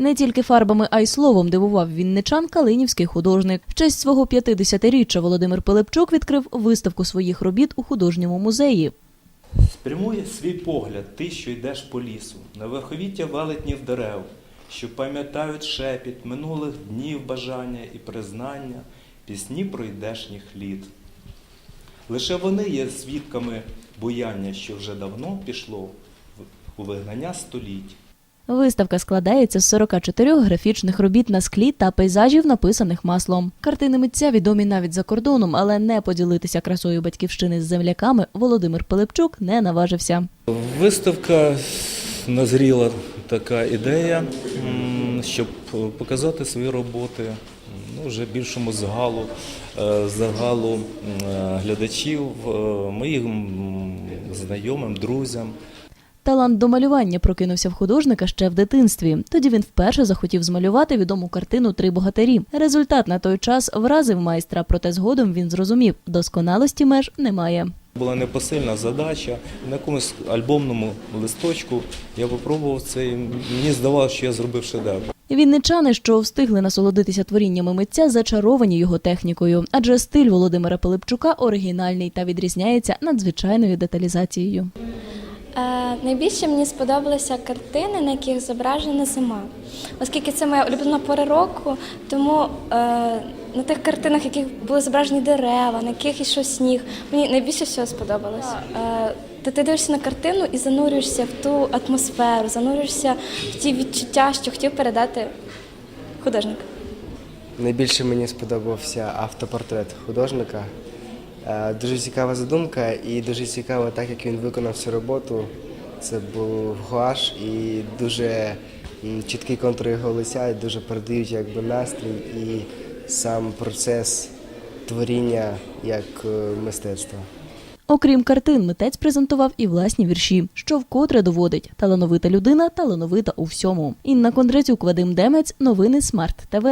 Не тільки фарбами, а й словом дивував вінничан калинівський художник. В честь свого 50-річчя Володимир Пилипчук відкрив виставку своїх робіт у художньому музеї. Спрямує свій погляд, ти, що йдеш по лісу, на верховіття велетнів дерев, що пам'ятають шепіт минулих днів бажання і признання, пісні пройдешніх літ. Лише вони є свідками буяння, що вже давно пішло у вигнання століть. Виставка складається з 44 графічних робіт на склі та пейзажів, написаних маслом. Картини митця відомі навіть за кордоном, але не поділитися красою батьківщини з земляками Володимир Пилипчук не наважився. Виставка назріла така ідея, щоб показати свої роботи ну, вже більшому загалу, е, загалу е, глядачів, е, моїм знайомим, друзям. Талант до малювання прокинувся в художника ще в дитинстві. Тоді він вперше захотів змалювати відому картину Три богатирі. Результат на той час вразив майстра, проте згодом він зрозумів, досконалості меж немає. Була непосильна задача на якомусь альбомному листочку. Я попробував це, і мені здавалося, що я зробив шедевр. Вінничани, що встигли насолодитися творіннями митця, зачаровані його технікою, адже стиль Володимира Пилипчука оригінальний та відрізняється надзвичайною деталізацією. Е, найбільше мені сподобалися картини, на яких зображена зима. Оскільки це моя улюблена пора року, тому е, на тих картинах, яких були зображені дерева, на яких йшов сніг, мені найбільше всього сподобалось. Е, ти, ти дивишся на картину і занурюєшся в ту атмосферу, занурюєшся в ті відчуття, що хотів передати художник. Найбільше мені сподобався автопортрет художника. Е, Дуже цікава задумка і дуже цікаво, так як він виконав цю роботу. Це був гуаш і дуже чіткий контур його лиця, і дуже передають якби настрій і сам процес творіння як е, мистецтва. Окрім картин, митець презентував і власні вірші, що вкотре доводить талановита людина, талановита у всьому. Інна Кондратюк, Вадим Демець, новини Смарт ТВ.